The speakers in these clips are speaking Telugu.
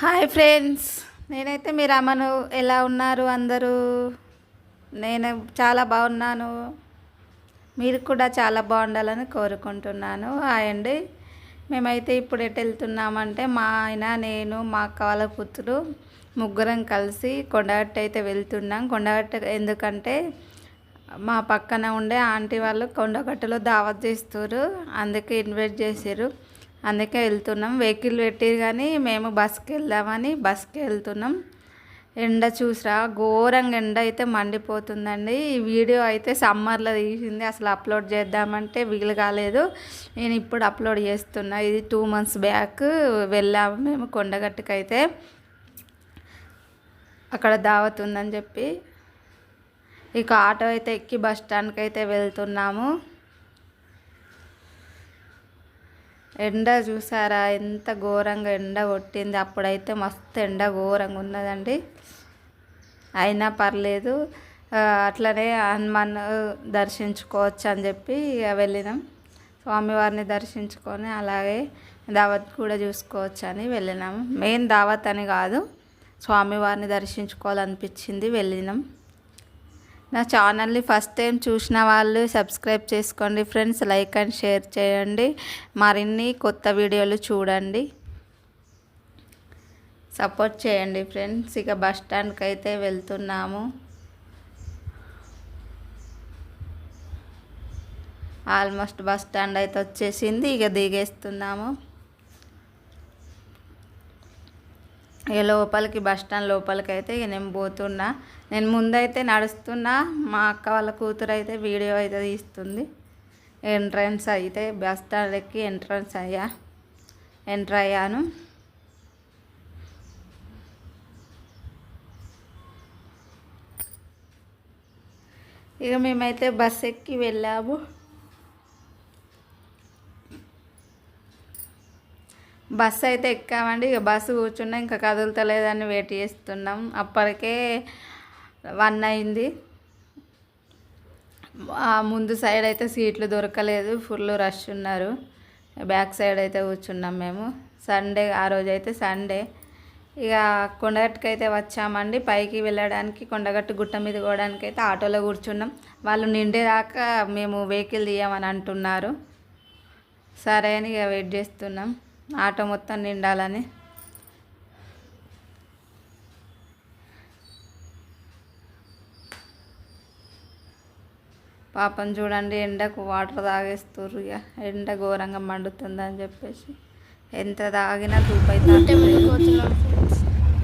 హాయ్ ఫ్రెండ్స్ నేనైతే మీరు అమ్మను ఎలా ఉన్నారు అందరూ? నేను చాలా బాగున్నాను. మీరు కూడా చాలా బాగుండాలని కోరుకుంటున్నాను. హాయ్ అండి. మేమైతే ఇప్పుడు ఎటు వెళ్తున్నామంటే మా ఆయన నేను మా అక్క వాళ్ళ పుత్రులు ముగ్గురం కలిసి కొండగట్టు అయితే వెళ్తున్నాం. కొండగట్టు ఎందుకంటే మా పక్కన ఉండే ఆంటీ వాళ్ళు కొండగట్టులో దావత్ చేస్తారు అందుకే ఇన్వైట్ చేశారు అందుకే వెళ్తున్నాం. వెహికల్ పెట్టిరు కానీ మేము బస్కి వెళ్దామని బస్కి వెళ్తున్నాం. ఎండ చూసిరా ఘోరంగా ఎండ అయితే మండిపోతుందండి. ఈ వీడియో అయితే సమ్మర్లో తీసింది. అసలు అప్లోడ్ చేద్దామంటే వీలు కాలేదు. నేను ఇప్పుడు అప్లోడ్ చేస్తున్నా. ఇది టూ మంత్స్ బ్యాక్ వెళ్ళాము మేము కొండగట్టుకైతే. అక్కడ దావత్ ఉందని చెప్పి. ఇక ఆటో అయితే ఎక్కి బస్ స్టాండ్కి అయితే వెళ్తున్నాము. ఎండ చూసారా? ఎంత ఘోరంగా ఎండ కొట్టింది. అప్పుడైతే మస్తు ఎండ ఘోరంగా ఉన్నదండి. అయినా పర్లేదు. అట్లనే హనుమాన్ దర్శించుకోవచ్చు అని చెప్పి ఇక వెళ్ళినాం. స్వామివారిని దర్శించుకొని అలాగే దావత్ కూడా చూసుకోవచ్చు అని వెళ్ళినాము మెయిన్ దావత్ అని కాదు స్వామివారిని దర్శించుకోవాలనిపించింది వెళ్ళినాం. నా ఛానల్ని ఫస్ట్ టైం చూసిన వాళ్ళు సబ్స్క్రైబ్ చేసుకోండి ఫ్రెండ్స్ లైక్ అండ్ షేర్ చేయండి. మరిన్ని కొత్త వీడియోలు చూడండి. సపోర్ట్ చేయండి ఫ్రెండ్స్. ఇక బస్ స్టాండ్కి అయితే వెళ్తున్నాము. ఆల్మోస్ట్ బస్ స్టాండ్ అయితే వచ్చేసింది. ఇక దిగేస్తున్నాము. ఇక లోపలికి బస్ స్టాండ్ లోపలికి అయితే ఇక నేను పోతున్నా. నేను ముందైతే నడుస్తున్నా. మా అక్క వాళ్ళ కూతురు అయితే వీడియో అయితే తీస్తుంది. ఎంట్రన్స్ అయితే బస్ స్టాండ్ ఎక్కి ఎంట్రన్స్ అయ్యా. ఎంటర్ అయ్యాను. ఇక మేమైతే బస్ ఎక్కి వెళ్ళాము. బస్సు అయితే ఎక్కామండి. ఇక బస్సు కూర్చున్నా ఇంకా కదులుతలేదని వెయిట్ చేస్తున్నాం. అప్పటికే వన్ అయింది. ముందు సైడ్ అయితే సీట్లు దొరకలేదు. ఫుల్ రష్ ఉన్నారు. బ్యాక్ సైడ్ అయితే కూర్చున్నాం మేము. సండే ఆ రోజు అయితే సండే. ఇక కొండగట్టుకు అయితే వచ్చామండి. పైకి వెళ్ళడానికి కొండగట్టు గుట్ట మీద పోవడానికి అయితే ఆటోలో కూర్చున్నాం. వాళ్ళు నిండేదాకా మేము వెహికల్ తీయమని అంటున్నారు. సరే అని ఇక వెయిట్ చేస్తున్నాం. ఆటో మొత్తం నిండాలని. పాపం చూడండి ఎండకు వాటర్ తాగేస్తుర్రు ఇక ఎండ ఘోరంగా మండుతుందని చెప్పేసి. ఎంత తాగినా ధూపైతే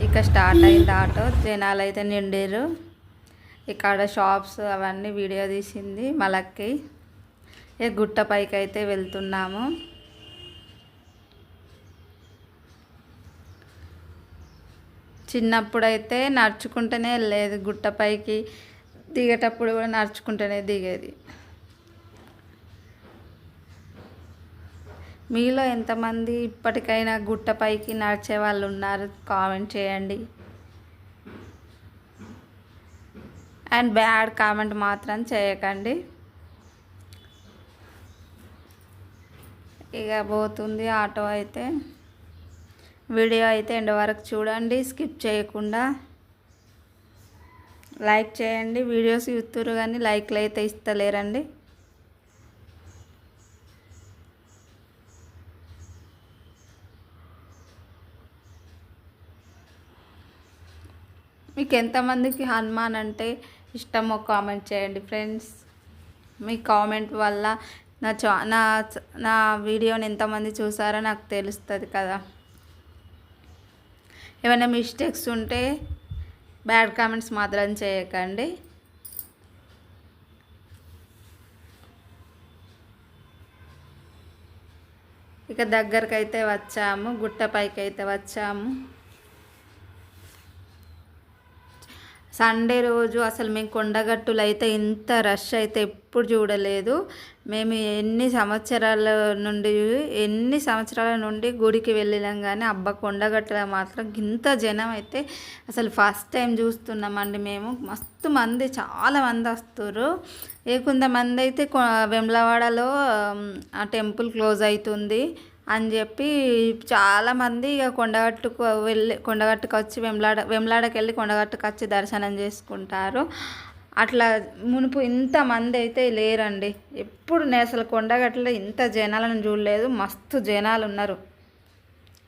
ఇక స్టార్ట్ అయింది ఆటో. జనాలు అయితే నిండారు ఇక్కడ షాప్స్ అవన్నీ వీడియో తీసింది మలక్కి. ఇక గుట్ట పైకి అయితే వెళ్తున్నాము. చిన్నప్పుడైతే నడుచుకుంటూనే వెళ్ళేది. గుట్టపైకి దిగేటప్పుడు కూడా నడుచుకుంటూనే దిగేది. మీలో ఎంతమంది ఇప్పటికైనా గుట్టపైకి నడిచే వాళ్ళు ఉన్నారు? కామెంట్ చేయండి. అండ్ బ్యాడ్ కామెంట్ మాత్రం చేయకండి. ఇక పోతుంది ఆటో అయితే. వీడియో అయితే ఎండ వరకు చూడండి స్కిప్ చేయకుండా లైక్ చేయండి. వీడియోస్ చూస్తురు కానీ లైక్లు అయితే ఇస్తలేరండి. మీకు ఎంతమందికి హనుమాన్ అంటే ఇష్టమో కామెంట్ చేయండి ఫ్రెండ్స్ మీ కామెంట్ వల్ల నా చా నా నా వీడియోని ఎంతమంది చూసారో నాకు తెలుస్తుంది కదా. ఏమైనా మిస్టేక్స్ ఉంటే బ్యాడ్ కామెంట్స్ మాత్రం చేయకండి. ఇక దగ్గరకైతే వచ్చాము గుట్టపైకి అయితే వచ్చాము. సండే రోజు అసలు మేము కొండగట్టులు అయితే ఇంత రష్ అయితే ఎప్పుడు చూడలేదు. మేము ఎన్ని సంవత్సరాల నుండి ఎన్ని సంవత్సరాల నుండి గుడికి వెళ్ళినాం కానీ అబ్బా కొండగట్టులో మాత్రం ఇంత జనం అయితే అసలు ఫస్ట్ టైం చూస్తున్నామండి మేము. మస్తు మంది చాలా మంది వస్తారు ఏ కొంతమంది అయితే కొ- వెమ్లవాడలో ఆ టెంపుల్ క్లోజ్ అవుతుంది అని చెప్పి చాలామంది ఇక కొండగట్టుకు వెళ్ళి కొండగట్టుకు వచ్చి వెమ్లాడ వెమ్లాడకి వెళ్ళి కొండగట్టుకు వచ్చి దర్శనం చేసుకుంటారు. అట్లా మునుపు ఇంతమంది అయితే లేరండి. ఎప్పుడు నేను అసలు కొండగట్టులో ఇంత జనాలను చూడలేదు. మస్తు జనాలు ఉన్నారు.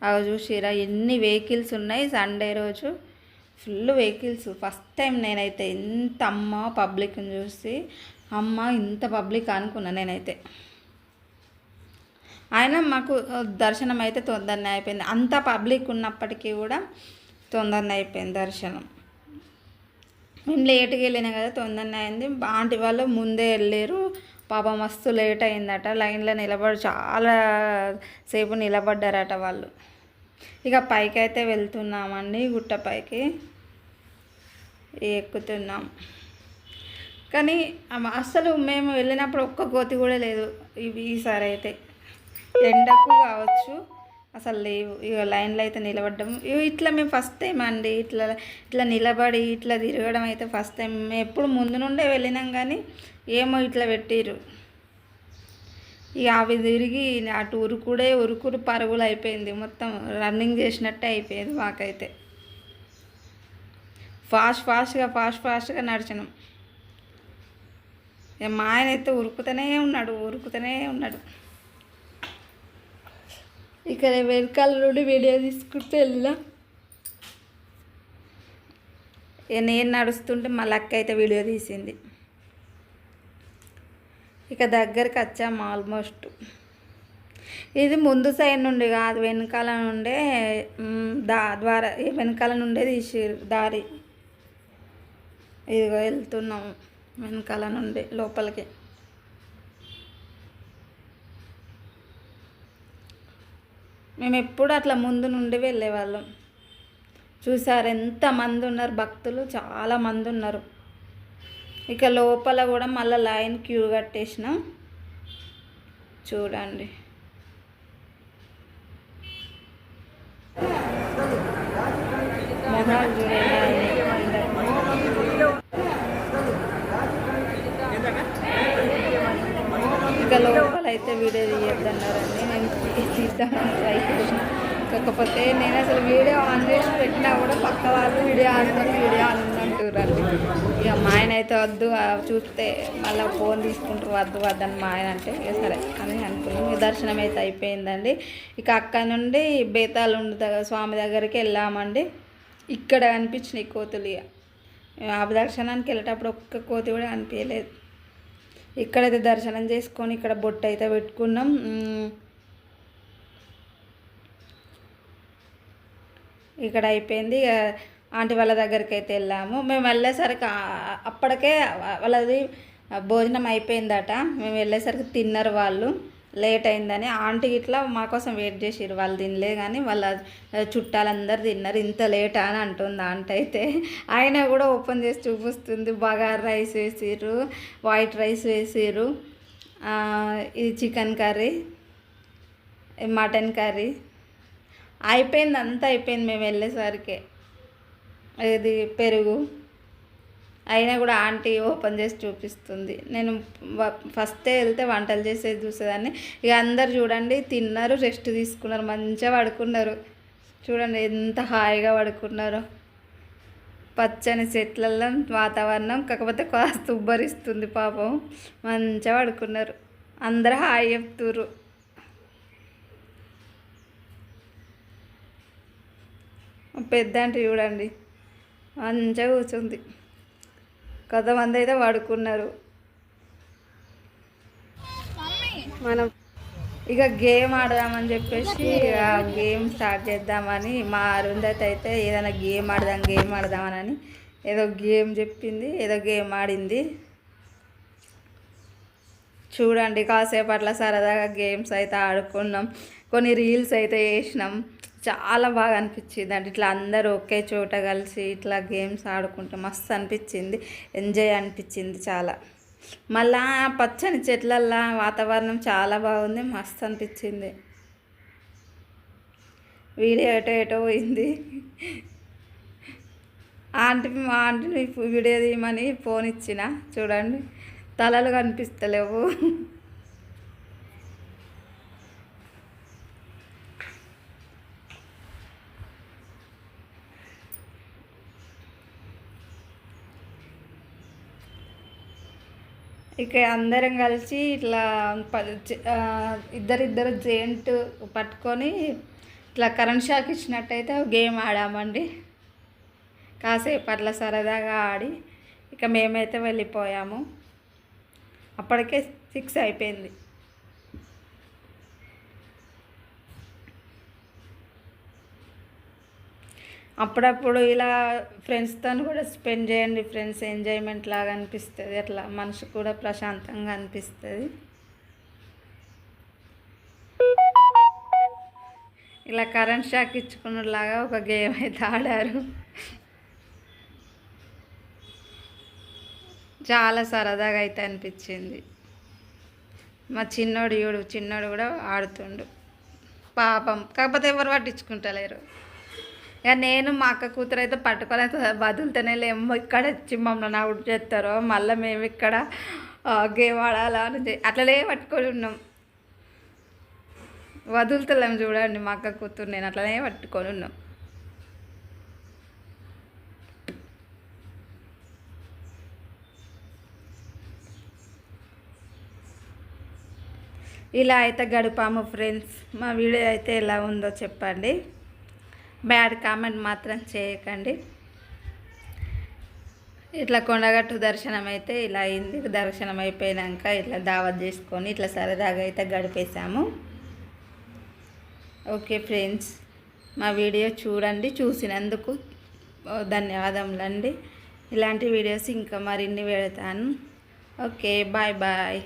అవి చూసిరా ఎన్ని వెహికల్స్ ఉన్నాయి సండే రోజు. Full vehicles. ఫస్ట్ టైం నేనైతే ఇంత అమ్మ పబ్లిక్ని చూసి అమ్మ ఇంత పబ్లిక్ అనుకున్నా నేనైతే. ఆయన మాకు దర్శనం అయితే తొందరనే అయిపోయింది. అంత పబ్లిక్ ఉన్నప్పటికీ కూడా తొందరనే అయిపోయింది దర్శనం. మేము లేట్గా వెళ్ళినా కదా తొందరనే అయింది. ఆంటీ వాళ్ళు ముందే వెళ్ళారు పాప మస్తు లేట్ అయిందట. లైన్లో నిలబడి చాలా సేపు నిలబడ్డారట వాళ్ళు. ఇక పైకి అయితే వెళ్తున్నామండి గుట్ట పైకి ఎక్కుతున్నాం. కానీ అసలు మేము వెళ్ళినప్పుడు ఒక్క కోతి కూడా లేదు. ఇవి ఈసారి అయితే. ఎండకు కావచ్చు అసలు లేవు. ఇక లైన్లో అయితే నిలబడ్డం. ఇట్లా మేము ఫస్ట్ టైం అండి. ఇట్లా ఇట్లా నిలబడి ఇట్లా తిరగడం అయితే ఫస్ట్ టైం మేము ఎప్పుడు ముందు నుండే వెళ్ళినాం కానీ ఏమో ఇట్లా పెట్టిరు ఇక అవి తిరిగి అటు ఉరుకుడే ఉరుకుడు పరుగులు అయిపోయింది. మొత్తం రన్నింగ్ చేసినట్టే అయిపోయింది మాకైతే. ఫాస్ట్ ఫాస్ట్గా ఫాస్ట్ ఫాస్ట్గా నడిచినాం. మా ఆయన అయితే ఉరుకుతూనే ఉన్నాడు ఉరుకుతూనే ఉన్నాడు. ఇక్కడ వెనకాల నుండి వీడియో తీసుకుంటూ వెళ్ళినా. నేను నడుస్తుంటే మా లక్క అయితే వీడియో తీసింది. ఇక దగ్గరికి వచ్చాము ఆల్మోస్ట్. ఇది ముందు సైడ్ నుండి కాదు వెనకాల నుండే దా ద్వారా వెనకాల నుండే తీసి దారి. ఇదిగో వెళ్తున్నాము వెనకాల నుండి లోపలికి. మేము ఎప్పుడు అట్లా ముందు నుండి వెళ్ళేవాళ్ళం. చూసారు ఎంతమంది ఉన్నారు భక్తులు చాలా మంది ఉన్నారు ఇక లోపల కూడా మళ్ళీ లైన్ క్యూ కట్టేసినాం చూడండి. మొహాలు చూడండి లోపల అయితే వీడియో తీయద్దన్నారండి. నేను తీద్దామని ట్రై చేసిన. కాకపోతే నేను అసలు వీడియో ఆన్ చేసి పెట్టినా కూడా పక్క వాళ్ళు వీడియో ఆన్ వీడియో ఆన్ అంటున్నారు ఇక మా ఆయన అయితే వద్దు చూస్తే మళ్ళీ ఫోన్ తీసుకుంటారు వద్దు వద్దని మా ఆయన అంటే సరే అని అనుకున్నాం. దర్శనం అయితే అయిపోయిందండి. ఇక అక్కడ నుండి బేతాలు దగ్గర స్వామి దగ్గరికి వెళ్ళామండి. ఇక్కడ కనిపించినాయి కోతులు ఇక. ఆ దర్శనానికి వెళ్ళేటప్పుడు ఒక్క కోతి కూడా అనిపించలేదు. ఇక్కడైతే దర్శనం చేసుకొని ఇక్కడ బొట్టు అయితే పెట్టుకున్నాం. ఇక్కడ అయిపోయింది. ఆంటీ వాళ్ళ దగ్గరికి అయితే వెళ్ళాము. మేము వెళ్ళేసరికి అప్పటికే వాళ్ళది భోజనం అయిపోయిందట. మేము వెళ్ళేసరికి తిన్నారు వాళ్ళు. లేట్ అయిందని ఆంటీ ఇట్లా మా కోసం వెయిట్ చేసిరు వాళ్ళు తినలే కానీ వాళ్ళ చుట్టాలందరూ తిన్నారు. ఇంత లేట్ అని అంటుంది ఆంటీ అయితే. ఆయన కూడా ఓపెన్ చేసి చూపిస్తుంది. బగార్ రైస్ వేసిర్రు వైట్ రైస్ వేసిర్రు ఇది చికెన్ కర్రీ మటన్ కర్రీ. అయిపోయింది అంతా అయిపోయింది. మేము వెళ్ళేసరికి. ఇది పెరుగు. అయినా కూడా ఆంటీ ఓపెన్ చేసి చూపిస్తుంది. నేను ఫస్టే వెళ్తే వంటలు చేసేది చూసేదాన్ని. ఇక అందరు చూడండి తిన్నారు రెస్ట్ తీసుకున్నారు మంచిగా పడుకున్నారు. చూడండి ఎంత హాయిగా పడుకున్నారో. పచ్చని చెట్లలో వాతావరణం కాకపోతే కాస్త ఉబ్బరిస్తుంది పాపం. మంచిగా పడుకున్నారు. అందరూ హాయి చెప్తున్నారు పెద్ద అంటే చూడండి మంచిగా కూర్చుంది. కొంతమంది అయితే పడుకున్నారు. మనం ఇక గేమ్ ఆడదామని చెప్పేసి ఆ గేమ్ స్టార్ట్ చేద్దామని మా అరుంధతి అయితే ఏదైనా గేమ్ ఆడదాం గేమ్ ఆడదామని ఏదో గేమ్ చెప్పింది ఏదో గేమ్ ఆడింది. చూడండి కాసేపు అట్లా సరదాగా గేమ్స్ అయితే ఆడుకున్నాం. కొన్ని రీల్స్ అయితే వేసినాం చాలా బాగా అనిపించింది అంటే ఇట్లా అందరూ ఒకే చోట కలిసి ఇట్లా గేమ్స్ ఆడుకుంటే మస్తు అనిపించింది. ఎంజాయ్ అనిపించింది చాలా. మళ్ళా పచ్చని చెట్లల్లో వాతావరణం చాలా బాగుంది. మస్తు అనిపించింది. వీడియో ఎటో ఎటో పోయింది. ఆంటీ మా ఆంటీని వీడియో తీయమని ఫోన్ ఇచ్చిన. చూడండి. తలలు కనిపిస్తలేవు. ఇక అందరం కలిసి ఇట్లా జ- ఇద్దరిద్దరు జెంట్ పట్టుకొని ఇట్లా కరెంట్ షాక్ ఇచ్చినట్టయితే గేమ్ ఆడామండి. కాసేపు అట్లా సరదాగా ఆడి ఇక మేమైతే వెళ్ళిపోయాము. అప్పటికే సిక్స్ అయిపోయింది. అప్పుడప్పుడు ఇలా ఫ్రెండ్స్తో కూడా స్పెండ్ చేయండి ఫ్రెండ్స్ ఎంజాయ్మెంట్ లాగా అనిపిస్తుంది. అట్లా మనసు కూడా ప్రశాంతంగా అనిపిస్తుంది. ఇలా కరెంట్ షాక్ ఇచ్చుకున్నలాగా ఒక గేమ్ అయితే ఆడారు. చాలా సరదాగా అయితే అనిపించింది. మా చిన్నోడు ఈడు చిన్నోడు కూడా ఆడుతుండు. పాపం. కాకపోతే ఎవరు పట్టించుకుంటలేరు. ఇక నేను మా అక్క కూతురు అయితే పట్టుకోలేదు వదులుతూనే లేము. ఇక్కడ వచ్చి మమ్మల్ని అవుట్ చేస్తారో. మళ్ళీ మేము ఇక్కడ గేమ్ ఆడాలా అని అట్లనే పట్టుకొని ఉన్నాం. వదులుతలేం చూడండి మా అక్క కూతురు. నేను అట్లనే పట్టుకొని ఉన్నాం. ఇలా అయితే గడిపాము ఫ్రెండ్స్. మా వీడియో అయితే ఎలా ఉందో చెప్పండి. బ్యాడ్ కామెంట్ మాత్రం చేయకండి. ఇట్లా కొండగట్టు దర్శనం అయితే ఇలా అయింది. దర్శనం అయిపోయినాక ఇట్లా దావత్ చేసుకొని ఇట్లా సరదాగా అయితే గడిపేశాము. ఓకే ఫ్రెండ్స్ మా వీడియో చూడండి చూసినందుకు ధన్యవాదములండి. ఇలాంటి వీడియోస్ ఇంకా మరిన్ని పెడతాను. Okay bye bye.